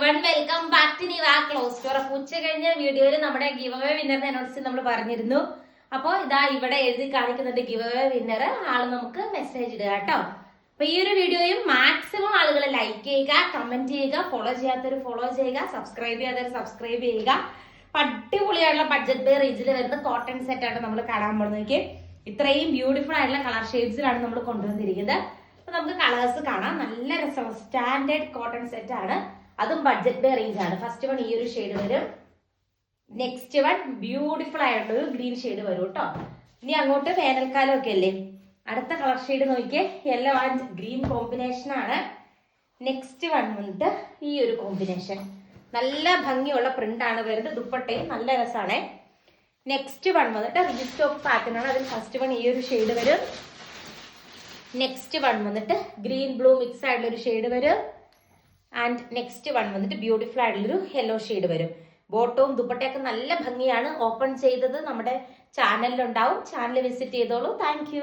Welcome back to Niva clothes store അപ്പൊ ഉച്ച കഴിഞ്ഞ വീഡിയോയിൽ നമ്മുടെ ഗിവ് അവേ വിന്നറിനെ അനൗൺസ് നമ്മൾ പറഞ്ഞിരുന്നു. അപ്പോൾ ഇതാ ഇവിടെ എഴുതി കാണിക്കുന്നുണ്ട് ഗിവ് അവേ വിന്നർ ആൾ നമുക്ക് മെസ്സേജ് ഇടുക കേട്ടോ. അപ്പൊ ഈ ഒരു വീഡിയോയും മാക്സിമം ആളുകൾ ലൈക്ക് ചെയ്യുക കമന്റ് ചെയ്യുക ഫോളോ ചെയ്യാത്തവർ ഫോളോ ചെയ്യുക സബ്സ്ക്രൈബ് ചെയ്യാത്തവർ സബ്സ്ക്രൈബ് ചെയ്യുക. അടിപൊളിയായിട്ടുള്ള ബഡ്ജറ്റ് ബേ റേഞ്ചിൽ വരുന്ന കോട്ടൺ സെറ്റ് ആണ് നമ്മൾ കാണാൻ പോകുന്നത് ഇത്രയും ബ്യൂട്ടിഫുൾ ആയിട്ടുള്ള കളർ ഷെയ്ഡ്സിലാണ് നമ്മൾ കൊണ്ടുവന്നിരിക്കുന്നത്. അപ്പൊ നമുക്ക് കളേഴ്സ് കാണാം. നല്ല രസമാണ് സ്റ്റാൻഡേർഡ് കോട്ടൺ സെറ്റ് ആണ്. അതും ബഡ്ജറ്റ് റേഞ്ച് ആണ്. ഫസ്റ്റ് വൺ ഈ ഒരു ഷെയ്ഡ് വരും. നെക്സ്റ്റ് വൺ ബ്യൂട്ടിഫുൾ ആയിട്ടുള്ള ഒരു ഗ്രീൻ ഷെയ്ഡ് വരും കേട്ടോ. ഇനി അങ്ങോട്ട് വേനൽക്കാലം ഒക്കെ അല്ലേ അടുത്ത കളർ ഷെയ്ഡ് നോക്കിയേ. യെല്ലോ ആൻഡ് ഗ്രീൻ കോമ്പിനേഷൻ ആണ്. നെക്സ്റ്റ് വൺ വന്നിട്ട് ഈ ഒരു കോമ്പിനേഷൻ നല്ല ഭംഗിയുള്ള പ്രിന്റ് ആണ്. വരുന്നത് ദുപ്പട്ടയും നല്ല രസമാണ്. നെക്സ്റ്റ് വൺ വന്നിട്ട് റിജിസ്റ്റോക്ക് പാറ്റേൺ ആണ്. അതിൽ ഫസ്റ്റ് വൺ ഈ ഒരു ഷെയ്ഡ് വരും. നെക്സ്റ്റ് വൺ വന്നിട്ട് ഗ്രീൻ ബ്ലൂ മിക്സ് ആയിട്ടുള്ള ഒരു ഷെയ്ഡ് വരും. ആൻഡ് നെക്സ്റ്റ് വൺ വന്നിട്ട് ബ്യൂട്ടിഫുൾ ആയിട്ടുള്ളൊരു യെല്ലോ ഷെയ്ഡ് വരും. ബോട്ടവും ദുപ്പട്ടയൊക്കെ നല്ല ഭംഗിയാണ്. ഓപ്പൺ ചെയ്തത് നമ്മുടെ ചാനലിലുണ്ടാവും ചാനൽ വിസിറ്റ് ചെയ്തോളൂ. താങ്ക്